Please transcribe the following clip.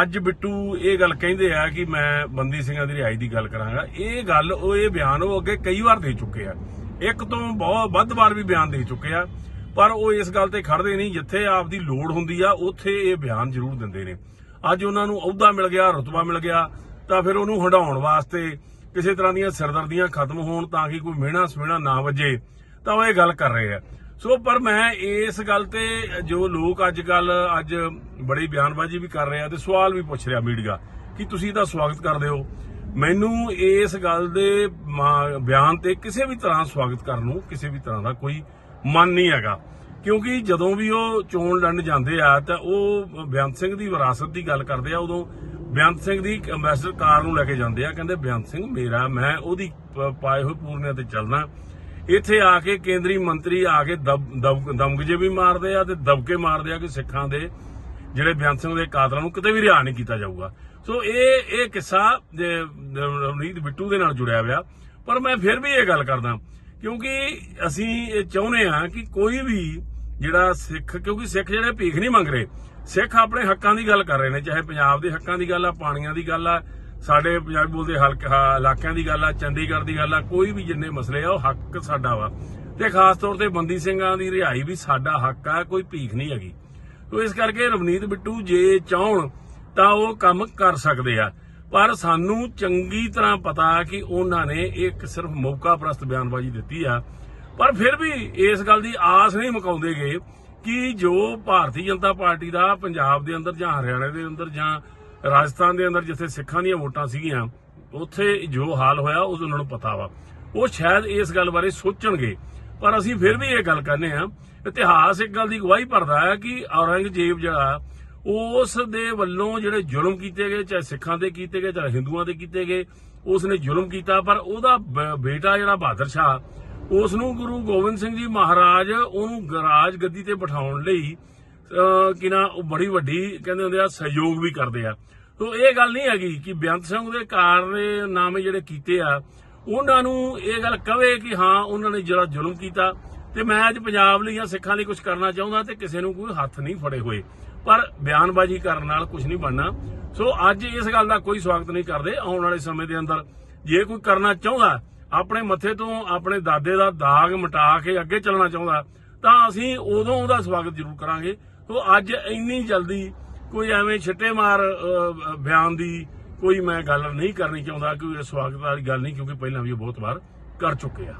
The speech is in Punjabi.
ਅੱਜ ਬਿੱਟੂ ਇਹ ਗੱਲ ਕਹਿੰਦੇ ਆ ਕਿ ਮੈਂ ਬੰਦੀ ਸਿੰਘਾਂ ਦੀ ਰਿਹਾਈ ਦੀ ਗੱਲ ਕਰਾਂਗਾ। ਇਹ ਗੱਲ ਉਹ ਇਹ ਬਿਆਨ ਉਹ ਅੱਗੇ ਕਈ ਵਾਰ ਦੇ ਚੁੱਕੇ ਆ। ਇੱਕ ਤੋਂ ਬਹੁਤ ਵੱਧ ਵਾਰ ਵੀ ਬਿਆਨ ਦੇ ਚੁੱਕੇ ਆ, ਪਰ ਉਹ ਇਸ ਗੱਲ ਤੇ ਖੜਦੇ ਨਹੀਂ। ਜਿੱਥੇ ਆਪ ਦੀ ਲੋੜ ਹੁੰਦੀ ਆ, ਉੱਥੇ ਇਹ ਬਿਆਨ ਜ਼ਰੂਰ ਦਿੰਦੇ ਨੇ। ਅੱਜ ਉਹਨਾਂ ਨੂੰ ਅਹੁਦਾ ਮਿਲ ਗਿਆ, ਰਤਬਾ ਮਿਲ ਗਿਆ, ਤਾਂ ਫਿਰ ਉਹਨੂੰ ਹਟਾਉਣ ਵਾਸਤੇ ਕਿਸੇ ਤਰ੍ਹਾਂ ਦੀਆਂ ਸਿਰਦਰਦੀਆਂ ਖਤਮ ਹੋਣ ਤਾਂ ਕਿ ਕੋਈ ਮਿਹਣਾ ਸਮੇਣਾ ਨਾ ਵੱਜੇ, ਤਾਂ ਉਹ ਇਹ ਗੱਲ ਕਰ ਰਹੇ ਆ। ਸੋ ਪਰ ਮੈਂ ਇਸ ਗੱਲ ਤੇ ਜੋ ਲੋਕ ਅੱਜ ਕੱਲ ਅੱਜ ਬੜੀ ਬਿਆਨਬਾਜ਼ੀ ਵੀ ਕਰ ਰਹੇ ਆ ਤੇ ਸਵਾਲ ਵੀ ਪੁੱਛ ਰਿਹਾ ਮੀਡੀਆ ਕਿ ਤੁਸੀਂ ਇਹਦਾ ਸਵਾਗਤ ਕਰਦੇ ਹੋ। ਮੈਨੂੰ ਇਸ ਗੱਲ ਦੇ ਬਿਆਨ ਤੇ ਕਿਸੇ ਵੀ ਤਰ੍ਹਾਂ ਸਵਾਗਤ ਕਰਨ ਨੂੰ ਕਿਸੇ ਵੀ ਤਰ੍ਹਾਂ ਦਾ ਕੋਈ ਮਨ ਨਹੀਂ ਹੈਗਾ। ਕਿਉਂਕਿ ਜਦੋਂ ਵੀ ਉਹ ਚੋਣ ਲੜਨ ਜਾਂਦੇ ਆ ਤਾਂ ਉਹ ਬੇਅੰਤ ਸਿੰਘ ਦੀ ਵਿਰਾਸਤ ਦੀ ਗੱਲ ਕਰਦੇ ਆ, ਉਦੋਂ ਬੇਅੰਤ ਸਿੰਘ ਦੀ ਅੰਬੈਸਡਰ ਕਾਰ ਨੂੰ ਲੈ ਕੇ ਜਾਂਦੇ ਆ, ਕਹਿੰਦੇ ਬੇਅੰਤ ਸਿੰਘ ਮੇਰਾ, ਮੈਂ ਉਹਦੀ ਪਾਏ ਹੋਏ ਪੂਰਨਿਆਂ ਤੇ ਚੱਲਣਾ ਇੱਥੇ ਆ ਕੇ ਕੇਂਦਰੀ ਮੰਤਰੀ ਆ ਕੇ ਦਬ- ਦਬ- ਦਮਗਜੇ ਵੀ ਮਾਰਦੇ ਆ ਤੇ ਦਬਕੇ ਮਾਰਦੇ ਆ ਕਿ ਸਿੱਖਾਂ ਦੇ ਜਿਹੜੇ ਬੇਅੰਤ ਸਿੰਘ ਦੇ ਕਾਤਲਾਂ ਨੂੰ ਕਿਤੇ ਵੀ ਰਿਹਾ ਨਹੀਂ ਕੀਤਾ ਜਾਊਗਾ। ਸੋ ਇਹ ਇਹ ਕਿੱਸਾ ਰਵਨੀਤ ਬਿੱਟੂ ਦੇ ਨਾਲ ਜੁੜਿਆ ਹੋਇਆ। ਪਰ ਮੈਂ ਫਿਰ ਵੀ ਇਹ ਗੱਲ ਕਰਦਾ, ਕਿਉਂਕਿ ਅਸੀਂ ਇਹ ਚਾਹੁੰਦੇ ਆ ਕਿ ਕੋਈ ਵੀ ਜਿਹੜਾ ਸਿੱਖ, ਕਿਉਂਕਿ ਸਿੱਖ ਜਿਹੜੇ ਭੀਖ ਨਹੀਂ ਮੰਗ ਰਹੇ, ਸਿੱਖ ਆਪਣੇ ਹੱਕਾਂ ਦੀ ਗੱਲ ਕਰ ਰਹੇ ਨੇ, ਚਾਹੇ ਪੰਜਾਬ ਦੇ ਹੱਕਾਂ ਦੀ ਗੱਲ ਆ, ਪਾਣੀਆਂ ਦੀ ਗੱਲ ਆ ਸਾਡੇ ਪੰਜਾਬੀ ਬੋਲਦੇ ਹਲਕਾ ਇਲਾਕਿਆਂ ਦੀ ਗੱਲ ਆ, ਚੰਡੀਗੜ੍ਹ ਦੀ ਗੱਲ ਆ, ਕੋਈ ਵੀ ਜਿੰਨੇ ਮਸਲੇ ਆ, ਉਹ ਹੱਕ ਸਾਡਾ ਵਾ। ਤੇ ਖਾਸ ਤੌਰ ਤੇ ਬੰਦੀ ਸਿੰਘਾਂ ਦੀ ਰਿਹਾਈ ਵੀ ਸਾਡਾ ਹੱਕ ਆ, ਕੋਈ ਭੀਖ ਨਹੀਂ ਹੈਗੀ। ਤੋ ਇਸ ਕਰਕੇ ਰਵਨੀਤ ਬਿੱਟੂ ਜੇ ਚਾਹਣ, ਤਾਂ ਉਹ ਕੰਮ ਕਰ ਸਕਦੇ ਆ। ਪਰ ਸਾਨੂੰ ਚੰਗੀ ਤਰ੍ਹਾਂ ਪਤਾ ਕਿ ਉਹਨਾਂ ਨੇ ਇੱਕ ਸਿਰਫ ਮੌਕਾ ਪ੍ਰਸਤ ਬਿਆਨਬਾਜ਼ੀ ਦਿੱਤੀ ਆ। ਪਰ ਫਿਰ ਵੀ ਇਸ ਗੱਲ ਦੀ ਆਸ ਨਹੀਂ ਮੁਕਾਉਂਦੇਗੇ ਕਿ ਜੋ ਭਾਰਤੀ ਜਨਤਾ ਪਾਰਟੀ ਦਾ ਪੰਜਾਬ ਦੇ ਅੰਦਰ ਜਾਂ ਹਰਿਆਣਾ ਦੇ ਅੰਦਰ ਜਾਂ ਰਾਜਸਥਾਨ ਦੇ ਅੰਦਰ ਜਿੱਥੇ ਸਿੱਖਾਂ ਦੀਆਂ ਵੋਟਾਂ ਸੀਗੀਆਂ, ਉੱਥੇ ਜੋ ਹਾਲ ਹੋਇਆ, ਉਹ ਉਹਨਾਂ ਨੂੰ ਪਤਾ ਵਾ। ਉਹ ਸ਼ਾਇਦ ਇਸ ਗੱਲ ਬਾਰੇ ਸੋਚਣਗੇ। ਪਰ ਅਸੀਂ ਫਿਰ ਵੀ ਇਹ ਗੱਲ ਕਰਨੇ ਆ, ਇਤਿਹਾਸ ਇੱਕ ਗੱਲ ਦੀ ਗਵਾਹੀ ਭਰਦਾ ਹੈ ਕਿ ਔਰੰਗਜ਼ੇਬ ਜਿਹੜਾ, ਉਸ ਦੇ ਵੱਲੋਂ ਜਿਹੜੇ ਜ਼ੁਲਮ ਕੀਤੇ ਗਏ, ਚਾਹੇ ਸਿੱਖਾਂ ਤੇ ਕੀਤੇ ਗਏ, ਚਾਹੇ ਹਿੰਦੂਆਂ ਤੇ ਕੀਤੇ ਗਏ ਉਸ ਨੇ ਜ਼ੁਲਮ ਕੀਤਾ, ਪਰ ਉਹਦਾ ਬ- ਬੇਟਾ ਜਿਹੜਾ ਬਹਾਦਰ ਸ਼ਾਹ ਉਸ ਨੂੰ ਗੁਰੂ ਗੋਬਿੰਦ ਸਿੰਘ ਜੀ ਮਹਾਰਾਜ ਉਹਨੂੰ ਗਰਾਜ ਗੱਦੀ ਤੇ ਬਿਠਾਉਣ ਲਈ ਕਿ ਨਾ, ਉਹ ਬੜੀ ਵੱਡੀ, ਕਹਿੰਦੇ ਹੁੰਦੇ ਆ, ਸਹਿਯੋਗ ਵੀ ਕਰਦੇ ਆ। ਤੋ ਇਹ ਗੱਲ ਨਹੀਂ ਹੈਗੀ ਕਿ ਬੇਅੰਤ ਸਿੰਘ ਦੇ ਕਾਰਨਾਮੇ ਜਿਹੜੇ ਕੀਤੇ ਆ, ਉਹਨਾਂ ਨੂੰ ਇਹ ਗੱਲ ਕਵੇ ਕਿ ਹਾਂ, ਉਹਨਾਂ ਨੇ ਜਿਹੜਾ ਜ਼ੁਲਮ ਕੀਤਾ ਤੇ ਮੈਂ ਅੱਜ ਪੰਜਾਬ ਲਈ ਜਾਂ ਸਿੱਖਾਂ ਲਈ ਕੁਝ ਕਰਨਾ ਚਾਹੁੰਦਾ ਤੇ ਕਿਸੇ ਨੂੰ ਕੋਈ ਹੱਥ ਨਹੀਂ ਫੜੇ ਹੋਏ। ਪਰ ਬਿਆਨਬਾਜ਼ੀ ਕਰਨ ਨਾਲ ਕੁਝ ਨਹੀਂ ਬਣਨਾ। ਸੋ ਅੱਜ ਇਸ ਗੱਲ ਦਾ ਕੋਈ ਸਵਾਗਤ ਨਹੀਂ ਕਰਦੇ ਆਉਣ ਵਾਲੇ ਸਮੇਂ ਦੇ ਅੰਦਰ। ਜੇ ਕੋਈ ਕਰਨਾ ਚਾਹੁੰਦਾ, ਆਪਣੇ ਮੱਥੇ ਤੋਂ ਆਪਣੇ ਦਾਦੇ ਦਾ ਦਾਗ ਮਿਟਾ ਕੇ ਅੱਗੇ ਚੱਲਣਾ ਚਾਹੁੰਦਾ, ਤਾਂ ਅਸੀਂ ਉਦੋਂ ਉਹਦਾ ਸਵਾਗਤ ਜ਼ਰੂਰ ਕਰਾਂਗੇ। ਸੋ ਅੱਜ ਇੰਨੀ ਜਲਦੀ ਕੋਈ ਐਵੇਂ ਛਿੱਟੇਮਾਰ ਬਿਆਨ ਦੀ ਕੋਈ ਮੈਂ ਗੱਲ ਨਹੀਂ ਕਰਨੀ ਚਾਹੁੰਦਾ ਕਿ ਸਵਾਗਤ ਵਾਲੀ ਗੱਲ ਨਹੀਂ, ਕਿਉਂਕਿ ਪਹਿਲਾਂ ਵੀ ਇਹ ਬਹੁਤ ਵਾਰ ਕਰ ਚੁੱਕੇ ਆ।